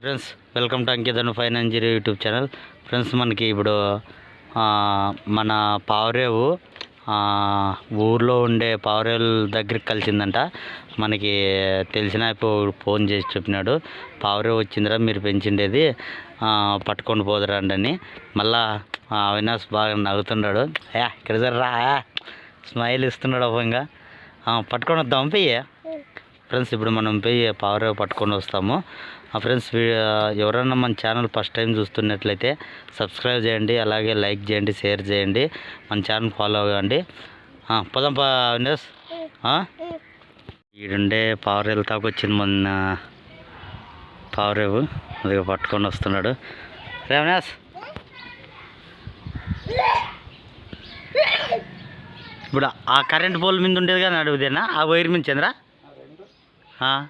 Friends welcome to అంకితను five zero YouTube channel friends మనకి ఇప్పుడు మన పావురేవు ఊర్లో ఉండే పావురేవుల దగ్గరికి కలిసిందంట. మనకి తెలిసిన ఫోన్ చేసి చెప్పినాడు. పావురేవు వచ్చిందిరా మీరు పెంచిండేది పట్టుకొని పోదురండి అని మళ్ళా అవినాష్ బాగా నవ్వుతున్నాడు. యా ఇక్కడ జర్రా స్మైల్ ఇస్తున్నాడు అవ్వంగా పట్టుకొని వద్దాం పెయ్యే ఫ్రెండ్స్ ఇప్పుడు మనం పోయి పవర్ పట్టుకొని వస్తాము. ఆ ఫ్రెండ్స్ ఎవరైనా మన ఛానల్ ఫస్ట్ టైం చూస్తున్నట్లయితే సబ్స్క్రైబ్ చేయండి అలాగే లైక్ చేయండి షేర్ చేయండి మన ఛానల్ ఫాలో అవ్వండి. పోదాం పా ఈడుండే పవర్ వెళ్తాకు వచ్చింది మొన్న. పవరేవు అదిగా పట్టుకొని వస్తున్నాడు. రేవనాస్ ఇప్పుడు ఆ కరెంట్ పోల్ మీద ఉండేది కానీ అడుగుదేనా? ఆ వైర్ మీద చంద్రా ఆ.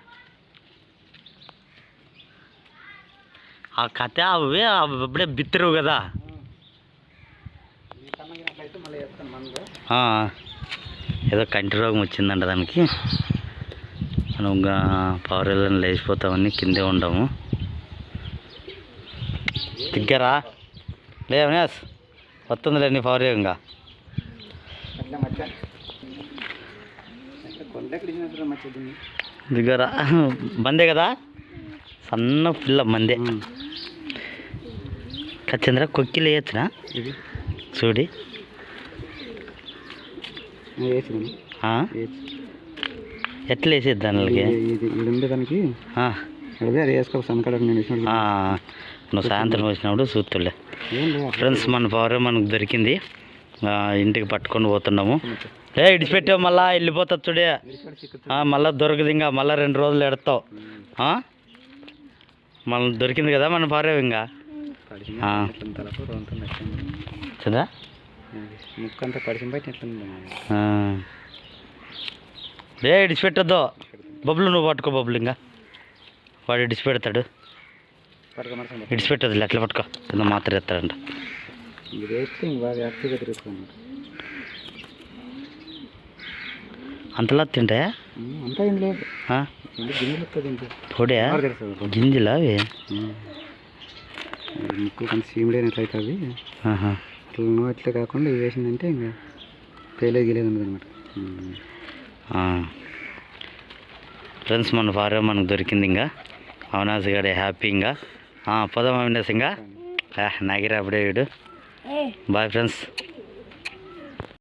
కథ అవి అప్పుడే బిత్తరు కదా. ఏదో కంటి రోగం వచ్చిందంట దానికి. మనం ఇంకా పవర్ వెళ్ళని లేచిపోతామని కిందే ఉండము. దిగ్గరా లే అవినాష్ వస్తుందిలే నీ పవర్ ఇంకా దిగ్గరా మందే కదా? సన్న పిల్ల మందే. చంద్ర కొక్కిలు వేయచ్చునా చూడి? ఎట్లా వేసేది దానికి. దానికి నువ్వు సాయంత్రం వచ్చినప్పుడు చూస్తులే. ఫ్రెండ్స్ మన పవర్ మనకు దొరికింది. ఇంటికి పట్టుకొని పోతున్నాము. ఏ ఇడిచిపెట్టావు మళ్ళా వెళ్ళిపోతుంది చూడే. మళ్ళా దొరకదు ఇంకా మళ్ళా రెండు రోజులు ఎడతావు? మళ్ళీ దొరికింది కదా మన పవర్ ఇంకా? పడిసిన బయట ఆ. ఏ ఇడిచిపెట్టద్దు. బబ్బులు నువ్వు పట్టుకో బబ్బులు ఇంకా. వాడు ఇడిచిపెడతాడు. ఇడిచిపెట్టదు ఎట్లా పట్టుకో. కింద మాత్రం ఎత్తాడంట ఇది వేస్తే బాగా యాక్టివ్గా తిరుగుతుంది అంతలా తింటే అంతా ఏం లేదు. తెలుసు గింజలా అవి? ముక్కు కొంచెం సీమిడైనట్లయితే అవి. అట్లా అట్లే కాకుండా ఇవి వేసిందంటే ఇంకా పేలేదు గీలేదు ఉండదు అనమాట. ఫ్రెండ్స్ మన ఫారే మనకు దొరికింది ఇంకా. అవినాశ్ గడే హ్యాపీ ఇంకా. ఆ, పోదాం అవినాశ్ ఇంకా? నాగిరా అప్పుడే వీడు. Bye friends